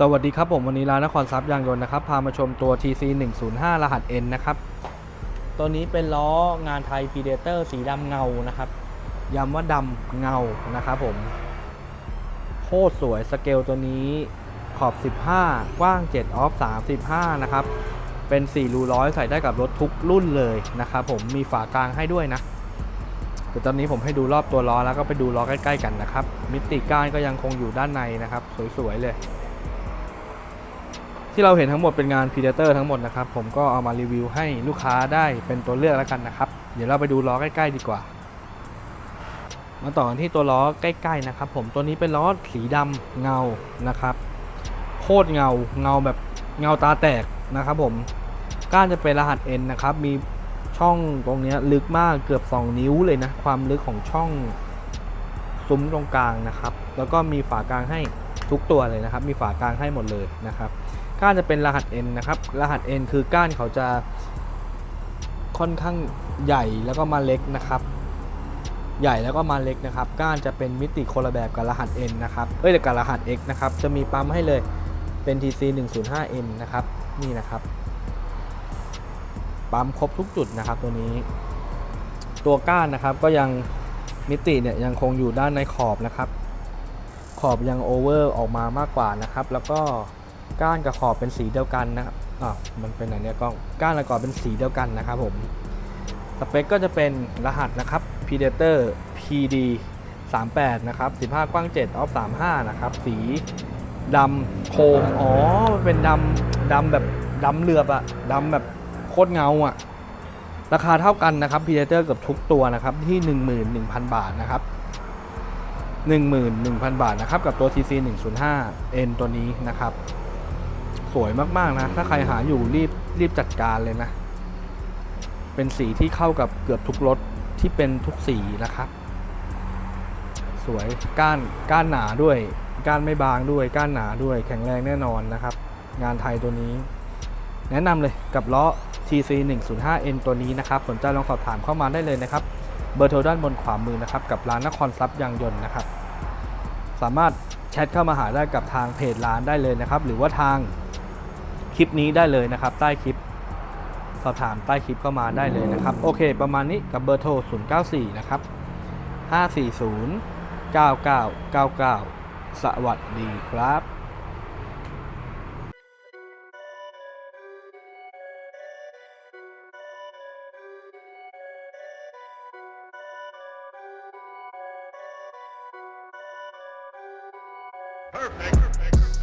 สวัสดีครับผมวันนี้ร้านนครทรัพย์ยางยนต์นะครับ พามาชมตัว TC 105รหัส N นะครับ ตัวนี้เป็นล้องานไทย Predator สีดำเงานะครับย้ำว่าดำเงานะครับผม โคตรสวยสเกลตัวนี้ขอบ 15 กว้าง 7 ออฟ 35 นะครับ เป็น 4 รูร้อยใส่ได้กับรถทุกรุ่นเลยนะครับผมมีฝากลางให้ด้วยนะแต่ตอนนี้ผมให้ดูรอบตัวล้อแล้วก็ไปดูล้อใกล้ ๆ กันนะครับ มิติก้านก็ยังคงอยู่ด้านในนะครับ สวยๆเลย ที่เราเห็นทั้งหมดเป็นงาน Predator ทั้งหมดนะครับ ผมก็เอามารีวิวให้ลูกค้าได้เป็นตัวเลือกแล้วกันนะครับ เดี๋ยวเราไปดูล้อใกล้ๆดีกว่า มาต่อกันที่ตัวล้อใกล้ๆนะครับ ผมตัวนี้เป็นล้อสีดำเงานะครับโคตรเงาเงาแบบเงาตาแตกนะครับผมก้านจะเป็นรหัส N นะครับ มีช่องตรงนี้ลึกมากเกือบ 2 นิ้วเลยนะ ความลึกของช่องซุ้มตรงกลางนะครับ แล้วก็มีฝากลางให้ ทุกตัวเลยนะครับ มีฝากลางให้หมดเลยนะครับ ก้านจะเป็นรหัส N นะครับ รหัส N คือก้านเขาจะค่อนข้างใหญ่แล้วก็มาเล็กนะครับ ใหญ่แล้วก็มาเล็กนะครับ ก้านจะเป็นมิติคนละแบบกับรหัส N นะครับ เอ้ยกับรหัส X นะครับ จะมีปั๊มให้เลยเป็น TC 105M นะครับ นี่นะครับ ปั๊มครบทุกจุดนะครับตัวนี้ ตัวก้านนะครับก็ยังมิติเนี่ยยังคงอยู่ด้านในขอบนะครับ ขอบยังโอเวอร์ออกมามากกว่านะครับ แล้วก็ก้านกับขอบเป็นสีเดียวกันนะครับอ่าวมันเป็นอันเนี้ยกล้องก้านกับขอบเป็นสีเดียวกันนะครับผมสเปคก็จะเป็นรหัสนะครับ Predator PD 38นะครับ15 กว้าง 7 ออฟ 35 นะครับ สีดำโคมอ๋อเป็นดำดำแบบดำเหลือบอะดำแบบโคตรเงาอะราคาเท่ากันนะครับ Predator เกับทุกตัวนะครับที่ 11,000 บาทนะครับ 11,000 บาทนะครับ กับตัว TC 105 N ตัวนี้นะครับ สวยมาก ๆ นะ ถ้าใครหาอยู่รีบรีบจัดการเลยนะ เป็นสีที่เข้ากับเกือบทุกรถที่เป็นทุกสีนะครับ สวยก้านก้านหนาด้วย ก้านไม่บางด้วย ก้านหนาด้วย แข็งแรงแน่นอนนะครับ งานไทยตัวนี้ แนะนำเลยกับล้อ TC 105N ตัวนี้นะครับ สนใจลองสอบถามเข้ามาได้เลยนะครับ เบอร์โทรด้านบนขวามือนะครับ กับร้านนครทรัพย์ยางยนต์นะครับ สามารถแชทเข้ามาหาได้กับทางเพจร้านได้เลยนะครับ หรือว่าทางคลิปนี้ได้เลยนะครับ ใต้คลิปสอบถามใต้คลิปก็มาได้เลยนะครับ โอเค ประมาณนี้กับเบอร์โทร 094 นะครับ 540 9999 สวัสดีครับ Perfect. Perfect.